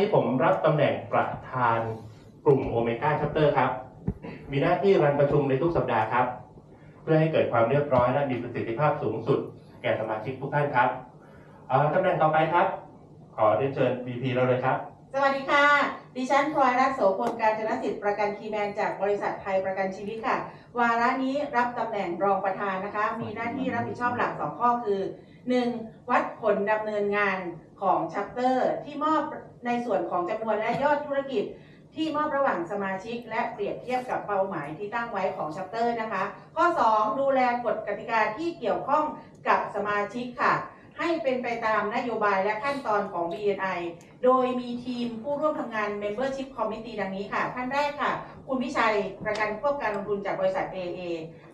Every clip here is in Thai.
นี้ผมรับตำแหน่งประธานกลุ่มโอเมก้าชัปเตอร์ครับ มีหน้าที่รันประชุมในทุกสัปดาห์ครับ เพื่อให้เกิดความเรียบร้อยและมีประสิทธิภาพสูงสุด แก่สมาชิกทุกท่านครับตำแหน่งต่อไปครับ ขอเรียนเชิญ VP เราเลยครับ สวัสดีค่ะ ดิฉันพลอยรัตน์โสพลการจนสิทธิ์ประกันคีแมนจากบริษัทไทยประกันชีวิตค่ะ วาระนี้รับตำแหน่งรองประธานนะคะ มีหน้าที่รับผิดชอบหลักสองข้อคือ 1. วัดผลดำเนินงานของชัปเตอร์ ที่มอบในส่วนของจำนวนและยอดธุรกิจ ที่มอบระหว่างสมาชิก และเปรียบเทียบกับเป้าหมายที่ตั้งไว้ของชัปเตอร์นะคะ ข้อ 2. ดูแลกฎกติกาที่เกี่ยวข้องกับสมาชิกค่ะ ให้เป็นไปตามนโยบายและขั้นตอนของ BNI โดยมีทีมผู้ร่วมทำงาน Membership Committee ดังนี้ค่ะ ท่านแรกค่ะ คุณวิชัยประกันควบการลงทุนจากบริษัท AA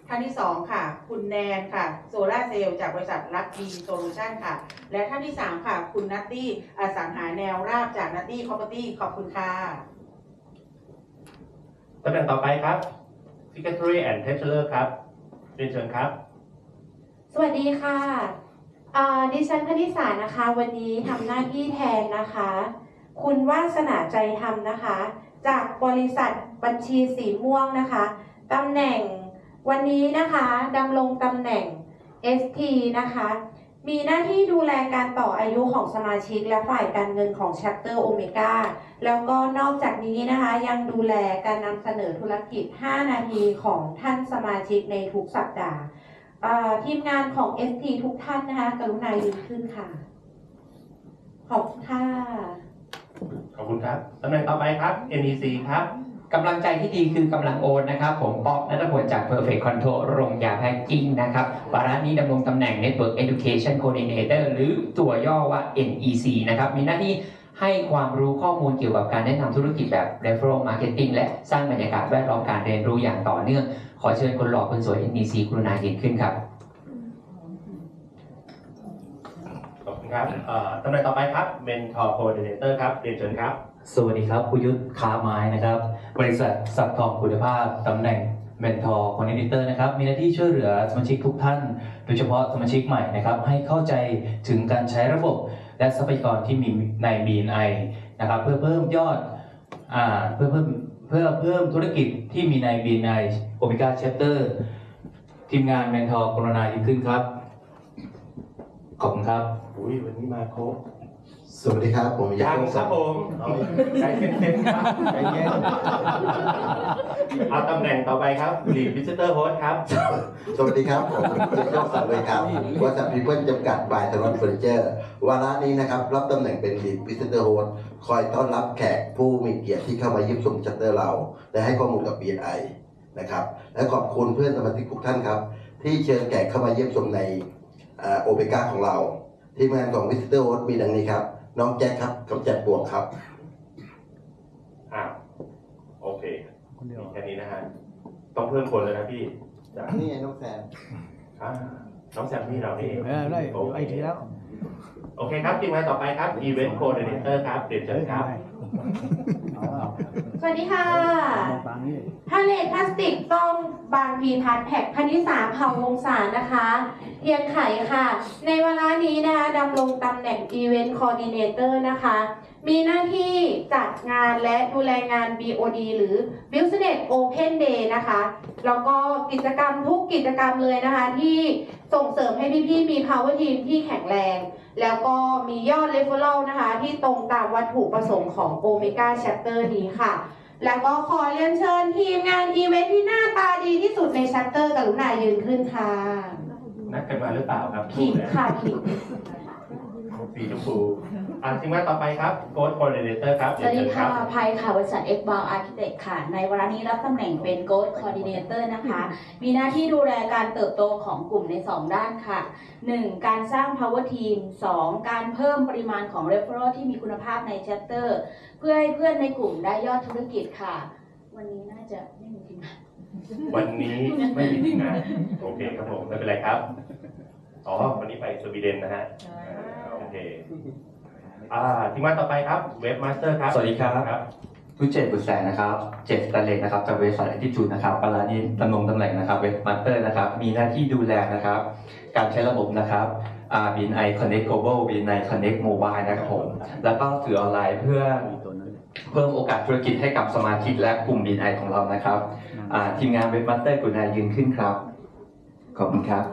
ท่านที่ 2 ค่ะ คุณแนนค่ะโซลาเซลล์จากบริษัทลักดีโซลูชันค่ะ และท่านที่ 3 ค่ะ คุณนัตตี้อสังหาแนวราบจากนัตตี้ Property ขอบคุณค่ะตำแหน่งต่อไปครับ Secretary and Treasurer ครับเรียนเชิญครับ สวัสดีค่ะอ่าดิฉันพนิสานะคะ วันนี้ทำหน้าที่แทนนะคะ คุณวาสนาใจทำนะคะ จากบริษัทบัญชีสีม่วงนะคะตำแหน่ง วันนี้นะคะดำรงตำแหน่ง ST นะคะ มีหน้าที่ดูแลการต่ออายุของสมาชิกและฝ่ายการเงินของ Chapter Omega แล้วก็นอกจากนี้นะคะยังดูแลการนำเสนอธุรกิจ 5 นาทีของท่านสมาชิกในทุกสัปดาห์ทีมงานของ ST ทุกท่านนะคะกรุณายืนขึ้นค่ะ ขอบคุณค่ะ ขอบคุณครับตำแหน่งต่อไปครับ NEC ครับ กำลังใจที่ดีคือกำลังโอนนะครับ ผมป๊อกนัทพลจาก Perfect Control โรงยาแพ็กกิ้งนะครับวาระนี้ดำรงตำแหน่ง Network Education Coordinator หรือตัวย่อว่า NEC นะครับ มีหน้าที่ให้ความรู้ข้อมูลเกี่ยวกับการแนะนำธุรกิจแบบ Referral Marketing และสร้างบรรยากาศแวดล้อมการเรียนรู้อย่างต่อเนื่อง ขอเชิญคนหล่อคนสวย NEC กรุณายืนขึ้นครับ ขอบ คุณครับเอ่อตำแหน่งต่อไปครับ Mentor Coordinator ครับ เรียนเชิญครับ สวัสดีครับคุยุทธค้าไม้นะครับ บริษัทสับทองคุณภาพตำแหน่งเมนทอร์คอนดิเตอร์นะครับ มีหน้าที่ช่วยเหลือสมาชิกทุกท่าน โดยเฉพาะสมาชิกใหม่นะครับ ให้เข้าใจถึงการใช้ระบบ และทรัพยากรที่มีใน BNI นะครับ เพื่อเพิ่มยอดอ่าเพื่อเพิ่มเพื่อเพิ่มธุรกิจที่มีใน BNI Omega Chapter ทีมงานเมนทอร์กรุณายิ่งขึ้นครับ ขอบคุณครับ อุ้ยวันนี้มาครบสวัสดีครับผมยังครับผมใจเย็นๆครับใจเย็นเอาตำแหน่งต่อไปครับ Lead Visitor Host ครับ สวัสดีครับผมเจคอบสันเลยครับบริษัทพีเพิลจำกัดบายธนวัฒน์เฟอร์นิเจอร์วาระนี้นะครับ รับตำแหน่งเป็น Lead Visitor Host คอยต้อนรับแขกผู้มีเกียรติที่เข้ามาเยี่ยมชมชัตเตอร์เรา และให้ข้อมูลกับ BNI นะครับ และขอบคุณเพื่อนสมาชิกทุกท่านครับ ที่เชิญแขกเข้ามาเยี่ยมชมใน โอเปก้าของเราทีมงานของ Visitor Host มีดังนี้ครับ น้องแจ็คครับกำจัดบวกครับอ้าวโอเคมีแค่นี้นะฮะต้องเพิ่มคนเลยนะพี่จากนี่ไงน้องแซม อ่าน้องแซมมี่เรานี่เองเออได้โอไอเคทีแล้ว โอเคครับทีมงานต่อไปครับ Event Coordinator ครับเรียนเชิญครับ สวัสดีค่ะฟังนี่ทะเลพลาสติกต้องบางพีพัดแพ็กพันธิสาเผ่าวงศานะคะเทียนไขค่ะ ในเวลานี้นะคะดำรงตำแหน่ง Event Coordinator นะคะ มีหน้าที่จัดงานและดูแลงาน BOD หรือ Business Open Day นะคะ แล้วก็กิจกรรมทุกกิจกรรมเลยนะคะ ที่ส่งเสริมให้พี่ๆมี power team ที่แข็งแรง แล้วก็มียอด referral นะคะ ที่ตรงตามวัตถุประสงค์ของ Omega Chapter นี้ค่ะ แล้วก็ขอเรียนเชิญทีมงานอีเวนท์ที่หน้าตาดีที่สุดในชัตเตอร์กรุณายืนขึ้นค่ะนัดกันมาหรือเปล่าครับขิงค่ะขิงสีชมพู อ่าทีมงานต่อไปครับ Ghost Coordinator ครับสวัสดีเรียนเชิญรับค่ะภัยค่ะ บริษัท x b o u Architect ค่ะ ในวาระนี้รับตำแหน่งเป็น Growth Coordinator นะคะ มีหน้าที่ดูแลการเติบโตของกลุ่มใน 2 ด้านค่ะ 1. การสร้าง Power Team 2. การเพิ่มปริมาณของ Referral ที่มีคุณภาพใน Chapter เพื่อให้เพื่อนในกลุ่มได้ยอดธุรกิจค่ะ วันนี้น่าจะไม่มีทีมงานวันนี้ไม่มีทีมงานโอเคครับผมไม่เป็นไรครับอ๋อวันนี้ไปสวีเดนนะฮะอ่าโอเค ทีมงานต่อไปครับเว็บมาสเตอร์ครับสวัสดีครับ ครับ คุณเจตบุษแสนนะครับ เจตตะเลกนะครับจากบริษัทแอทิจูดนะครับปารานีดำรงตำแหน่งนะครับเว็บมาสเตอร์นะครับ มีหน้าที่ดูแลนะครับ การใช้ระบบนะครับบีนไอคอนเน็กโกลบอลบีนไอคอนเน็กโมบายนะครับผม แล้วก็สื่อออนไลน์เพื่อเพิ่มโอกาสธุรกิจให้กับสมาชิกและกลุ่มบีนไอของเรานะครับทีมงานเว็บมาสเตอร์กุณายืนขึ้นครับ ขอบคุณครับ